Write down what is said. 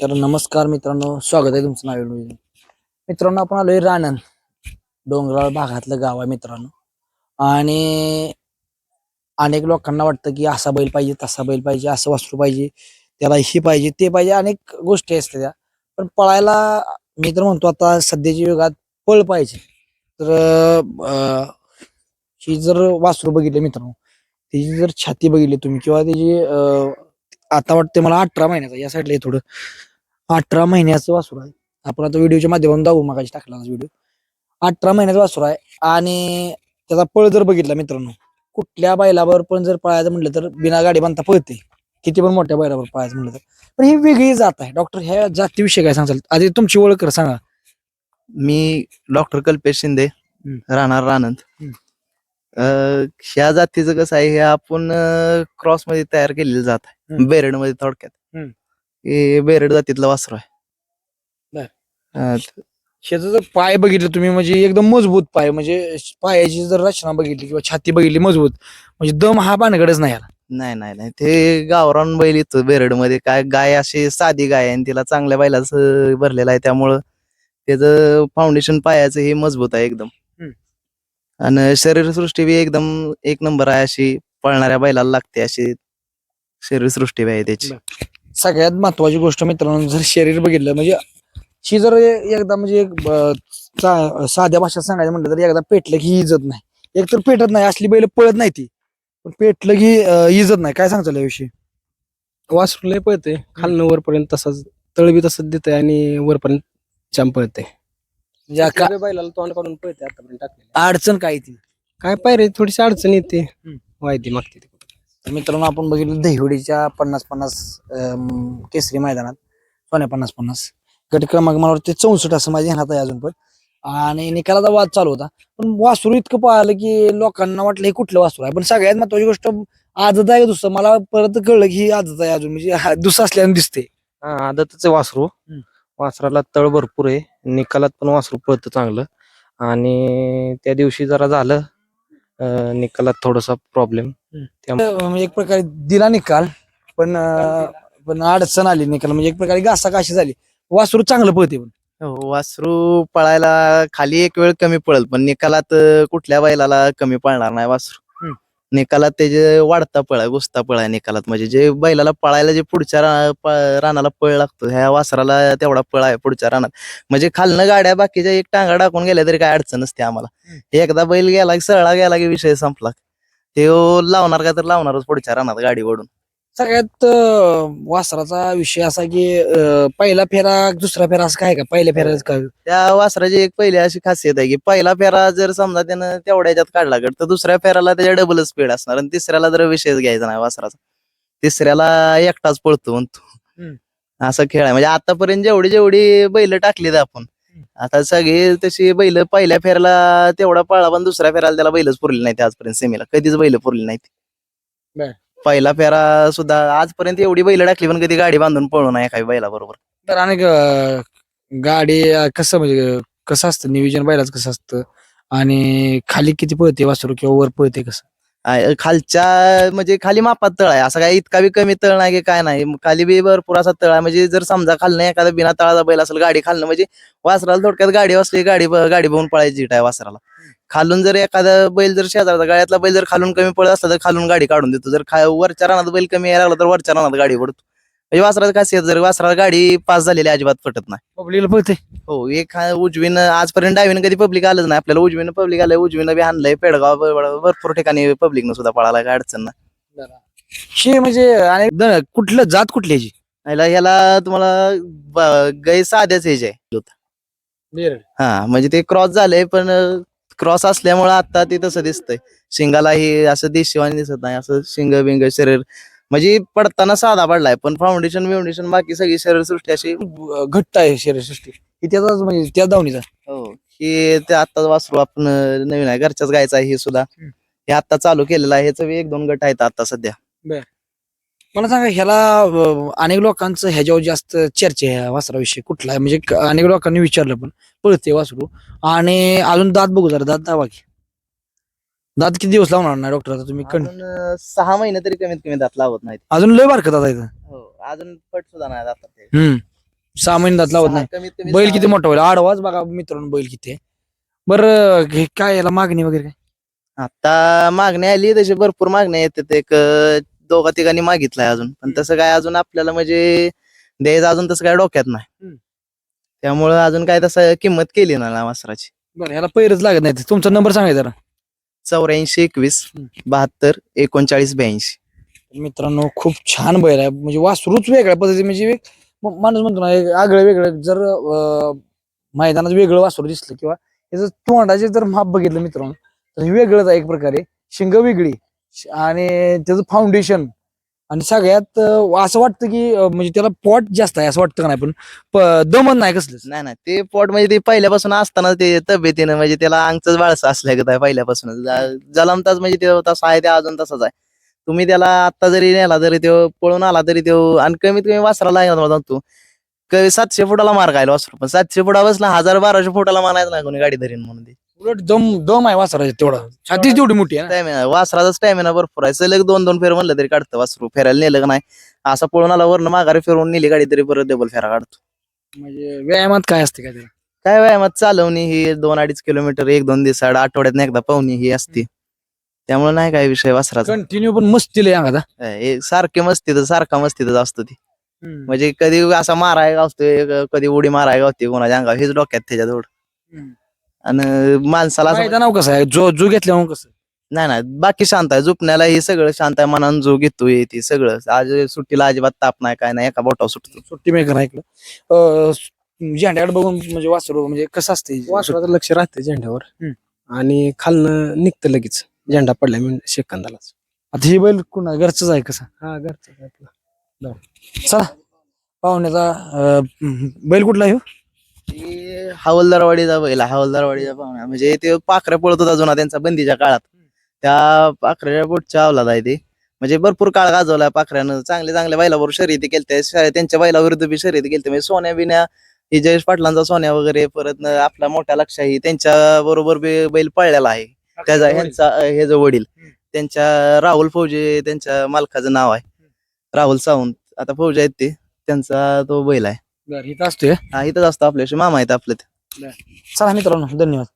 तर नमस्कार मित्रांनो स्वागत आहे तुमचं नाव मित्रांनो आपण आलोय राणन डोंगराळ भागातलं गाव आहे मित्रांनो. आणि अनेक लोकांना वाटतं की असा बैल पाहिजे तसा बैल पाहिजे असं वासरू पाहिजे त्याला ही पाहिजे ते पाहिजे अनेक गोष्टी असतात त्या. पण पळायला मी तर म्हणतो आता सध्याच्या युगात पळ पाहिजे. तर ही जर वासरू बघितलं मित्रांनो त्याची जर छाती बघितली तुम्ही किंवा त्याची अं, आता वाटते मला अठरा महिन्याचा या साईडला थोडं. अठरा महिन्याचं वासरू आहे. आपण आता व्हिडिओच्या माध्यमातून दाखवू मागाशी टाकला व्हिडिओ. अठरा महिन्याचा वासरू आहे आणि त्याचा पळ जर बघितला मित्रांनो कुठल्या बैलावर पण जर पळायचं म्हटलं तर बिना गाडी बांधता पळते. किती पण मोठ्या बैलावर पळायचं म्हटलं तर. पण ही वेगळी जात आहे. डॉक्टर ह्या जातीविषयी काय सांगाल? आधी तुमची ओळख कर सांगा. मी डॉक्टर कल्पेश शिंदे. राहणार रानंद. अं, ह्या जातीचं कसं आहे हे आपण क्रॉसमध्ये तयार केलेलं जात आहे हम्म. बेरडमध्ये थोडक्यात हम्म. हे बेरड जातीतलं वासरू बर. आहे अं, शेजाचा जर पाय बघितले तुम्ही म्हणजे एकदम मजबूत पाय म्हणजे पायाची जर रचना बघितली किंवा छाती बघितली मजबूत म्हणजे दम हा पानगडच नाही याला नाही नाही नाही ते गावरान बैल येतो बेरडमध्ये काय गाय अशी साधी गाय आहे आणि तिला चांगल्या बैलाचं भरलेलं आहे त्यामुळं त्याचं फाउंडेशन पायाचं हे मजबूत आहे एकदम. आणि शरीरसृष्टी बी एकदम एक नंबर आहे अशी पळणाऱ्या बैलाला लागते अशी शरीरसृष्टी बी आहे त्याची. सगळ्यात महत्वाची गोष्ट मित्रांनो जर शरीर बघितलं म्हणजे ही जर एकदा म्हणजे एक, चा- साध्या भाषेत सांगायचं म्हटलं तर एकदा पेटलं की इजत नाही. एक तर पेटत नाही असली बैल पळत नाही ती. पण पेटलं की अं, इजत नाही. काय सांगता याविषयी? वासरू लय पळते खालनं वरपर्यंत तसाच तळबी तसंच देते आणि वरपर्यंत जाम पळते म्हणजे आ- का- बैलाला तोंड काढून पळते आतापर्यंत टाकले अडचण काय ती? काय पायरे थोडीशी अडचण येते. वायदी मागते ती. तर मित्रांनो आपण बघितलं दहिवडीच्या पन्नास पन्नास अं, केसरी मैदानात सोन्या पन्नास पन्नास. गट क्रमांक मला वाटतं चौसष्ट असं माझ्या ध्यानात आहे अजून पण. आणि निकालाचा वाद चालू होता. पण वासरू इतकं पाहिलं की लोकांना वाटलं हे कुठलं वासरू आहे? पण सगळ्यात महत्वाची गोष्ट आजत आहे दुसरं? मला परत कळलं की ही आजत आहे अजून. म्हणजे हा दुसरं असल्याने दिसते हा आदतच आहे वासरू. हम्म. वासराला तळ भरपूर आहे. निकालात पण वासरू पळतं चांगलं. आणि त्या दिवशी जरा झालं अं, निकालात थोडासा प्रॉब्लेम म्हणजे एक प्रकारे दिला निकाल पण अं, पण अडचण आली निकाल. म्हणजे एक प्रकारे घासा काशी झाली. वासरू चांगलं पळते पण. हो, वासरू पळायला खाली एक वेळ कमी पळल पण निकालात अं, कुठल्या बैलाला कमी पळणार नाही वासरू. निकालात त्याचे वाढता पळ गुस्ता पळ आहे निकालात. म्हणजे जे बैलाला पळायला जे पुढच्या रा- प- रानाला पळ लागतो ह्या वासराला तेवढा पळ आहे पुढच्या रानात. म्हणजे खालनं गाड्या बाकीच्या एक टांगा टाकून गेल्या तरी काय अडचण नसते आम्हाला. एकदा बैल गेला की सरळा गेला की विषय संपला. ते लावणार का तर लावणारच पुढच्या रानात गाडी ओढून सगळ्यात अं, वासराचा विषय असा की अं, पहिला फेरा दुसरा फेरा असं काय का? पहिल्या फेऱ्याच काय? त्या वासराची एक पहिली अशी खासियत आहे की पहिला फेरा जर समजा त्यानं तेवढ्या ह्याच्यात काढला गड तर दुसऱ्या फेराला त्याच्या डबल स्पीड असणार आणि तिसऱ्याला जर विषयच घ्यायचा नाही वासराचा तिसऱ्याला एकटाच पळतो म्हणतो हम्म. असा खेळ आहे. म्हणजे आतापर्यंत जेवढी जेवढी बैल टाकलीत आपण आता सगळे तशी बैल पहिल्या फेराला तेवढा पळला पण दुसऱ्या फेराला त्याला बैलच पुरली नाही आजपर्यंत सेमीला कधीच बैल पुरली बर. पहिला फेरा सुद्धा आजपर्यंत एवढी बैल टाकली पण कधी गाडी बांधून पळू नाही एखादी बैला बरोबर तर आणि गाडी अं, कसं म्हणजे अं, कसं असतं? नियोजन बैलाच कसं असतं? आणि खाली किती पळते वासरू किंवा वर पळते कसं? खालच्या म्हणजे खाली मापात तळ आहे. असं काय इतका बी कमी तळ नाही की काय नाही. खाली बी भरपूर असा तळ आहे. म्हणजे जर समजा खालनं एखादा बिना तळाचा बैल असेल गाडी खालनं म्हणजे वासराला थोडक्यात गाडी असली गाडी ब- गाडी बघून पळायची जीट आहे वासराला. खालून जर एखादा बैल जर शेजारचा गाड्यातला बैल जर खालून कमी पळत असला तर खालून गाडी काढून देतो. जर खा वरच्या रानात बैल कमी यायला लागला तर वरच्या रानात गाडी पडतो म्हणजे वासराचं खासियत जर वासराला गाडी पास झालेली अजिबात फटत नाही. पब्लिकला पळते हो एक हा उजवीनं आजपर्यंत डावीनं कधी पब्लिक आलंच नाही. आपल्याला उजवीनं पब्लिक आलंय उजवीनं बी आणलंय. पेडगाव ब- भरपूर ठिकाणी पब्लिकनं सुद्धा पळाला काय अडचण नाही. शे म्हणजे आणि द- कुठलं जात कुठली याची? ह्याला ह्याला तुम्हाला ब- गाय साध्याच हेज आहे. हा म्हणजे ते क्रॉस झालंय पण क्रॉस असल्यामुळे आता ते तसं दिसतंय. शिंगालाही असं देशिवानी दिसत नाही असं शिंग बिंग शरीर. म्हणजे पडताना साधा पडलाय पण फाउंडेशन बिउंडेशन बाकी सगळी शरीर सृष्टी अशी घट्ट आहे शरीरसृष्टी. ही त्याचाच म्हणजे त्या दावणीचा. हो. हे ते आता वासरू आपण नवीन आहे घरच्याच गायचं आहे हे सुद्धा. हे आता चालू केलेलं आहे ह्याचं बी एक दोन गट आहेत आता सध्या. मला सांगा ह्याला अं, अनेक लोकांचं ह्याच्यावर जास्त चर्चा आहे वासराविषयी कुठला आहे? म्हणजे क- अनेक लोकांनी विचारलं पण पळते वासरू. आणि अजून दात बघू जरा दात दावा की. दात किती दिवस लावणार नाही डॉक्टर? आता तुम्ही कण- अजून अं, सहा महिने तरी कमीत कमी दात लावत नाहीत. अजून लय बारकत आता इथं हो अजून पट सुद्धा नाही आता ते हम्म. सहा महिन्यात लावत नाही. कमीत कमी बैल सहा किती मोठा होईल? आडवाच बघा मित्रांनो बैल किती आहे. बरं हे काय याला मागणी वगैरे काय? आता मागणी आली तशी भरपूर मागण्या येतात एक अं, दोघा तिघांनी मागितलंय अजून. पण तसं काय अजून आपल्याला म्हणजे द्यायचं अजून तसं काय डोक्यात नाही. हम्म. त्यामुळं अजून काय तसं किंमत केली ना वासराची. बरं ह्याला पैरच लागत नाही तुमचा नंबर सांगायचा जरा. चौऱ्याऐंशी एकवीस. बहात्तर एकोणचाळीस ब्याऐंशी. मित्रांनो खूप छान बैल आहे. म्हणजे वासरूच वेगळ्या पद्धती म्हणजे एक म- माणूस म्हणतो ना एक आगळं वेगळं. जर अं, मैदानात वेगळं वासरू दिसलं किंवा त्याचं तोंडाचे जर माप बघितलं मित्रांनो तर हे वेगळंच आहे एक प्रकारे. शिंग वेगळी. आणि त्याचं फाउंडेशन आणि सगळ्यात अं, असं वाटतं की अं, म्हणजे त्याला पॉट जास्त आहे असं वाटतं का नाही पण प- दमन नाही कसलंच. नाही नाही ते पोट म्हणजे ते पहिल्यापासून असताना ते तब्येतीनं म्हणजे त्याला अंगच बाळसं असल्या आहे पहिल्यापासून. जलमताच म्हणजे ते तसा आहे ते अजून तसाच आहे. तुम्ही त्याला आता जरी नेला तरी तो पळून आला तरी तो आणि कमीत कमी वासराला आहे ना मला सांगतो कमी सातशे फुटाला मार खायला वासरू. पण सातशे फुटा बसला हजार बाराशे फुटाला मारायचं नाही कोणी गाडी धरीन म्हणून ते. उलट दम दम आहे वासराचा तेवढा. छातीच तेवढी. मोठी आहे ना. स्टॅमिना वासराचा स्टॅमिना भरपूर आहे. सलग दोन दोन फेर म्हणलं तरी काढतं वासरू. फेरायला नेलं का नाही? असं पळून आला वरनं माघारी फिरवून नेली गाडी तरी परत डबल फेरा काढतो. म्हणजे व्यायामात काय असते काय त्याला? काय व्यायामात? चालवणी ही दोन अडीच किलोमीटर एक दोन दिवस आठवड्यात एकदा पाहुणी ही असते. त्यामुळे नाही काय विषय वासराचा. कंटिन्यू पण मस्तीला आहे अंगात हे. सारखे मस्तीत सारखा मस्तीतच असतो ती. हा. म्हणजे कधी असा माराय गावतोय कधी उडी माराय गावते कोणाच्या अंगावर. हेच डोक्यात त्याच्या जोड हम्म. आणि माणसाला असं कसं आहे? जो जो घेतल्यावर कसं? नाही नाही. बाकी शांत आहे. झोपण्याला हे सगळं शांत आहे. मनानं जो घेतोय ती सगळं. आज सुट्टीला अजिबात ताप नाही काय नाही. एका बोटावर सुटतो. सुट्टी मेकर ऐकलं अं, झेंड्याकडे बघून म्हणजे वासरू म्हणजे कसं असते वासराचं लक्ष राहते झेंड्यावर. हम्म. आणि खालनं निघतं लगेच. झेंडा पडल्या म्हणजे शेकंदालाच. आता हे बैल कुणा घरचंच आहे कसं? हा घरचं. चला. पाहुण्याचा अं, बैल कुठला आहे ह्यो? ते हवालदारवाडीचा बैल आहे, हवालदारवाडीचा पाहुणा म्हणजे ते पाखऱ्या पळत होता जुना त्यांचा बंदीच्या काळात. त्या पाखऱ्याच्या पोटच्या अवलाद आहे ते. म्हणजे भरपूर काळ गाजवला पाखऱ्यानं चांगले चांगल्या बैलावर शर्यती केलते. श- त्यांच्या बैलाविरुद्ध बी शर्यती केलते. म्हणजे सोन्या बिन्या ही जयेश पाटलांचा सोन्या वगैरे परत न आपला मोठा लक्षाही त्यांच्या बरोबर बी बैल पळलेला आहे. त्याचा ह्यांचा हे जो वडील त्यांच्या राहुल फौजे त्यांच्या मालकाचं नाव आहे. राहुल सावंत. आता फौजे आहेत ते. त्यांचा तो बैल आहे. बरं, इथं असतोय? हा इथंच असतो आपल्याशी मामा आहेत आपलं ते. चला मित्रांनो धन्यवाद.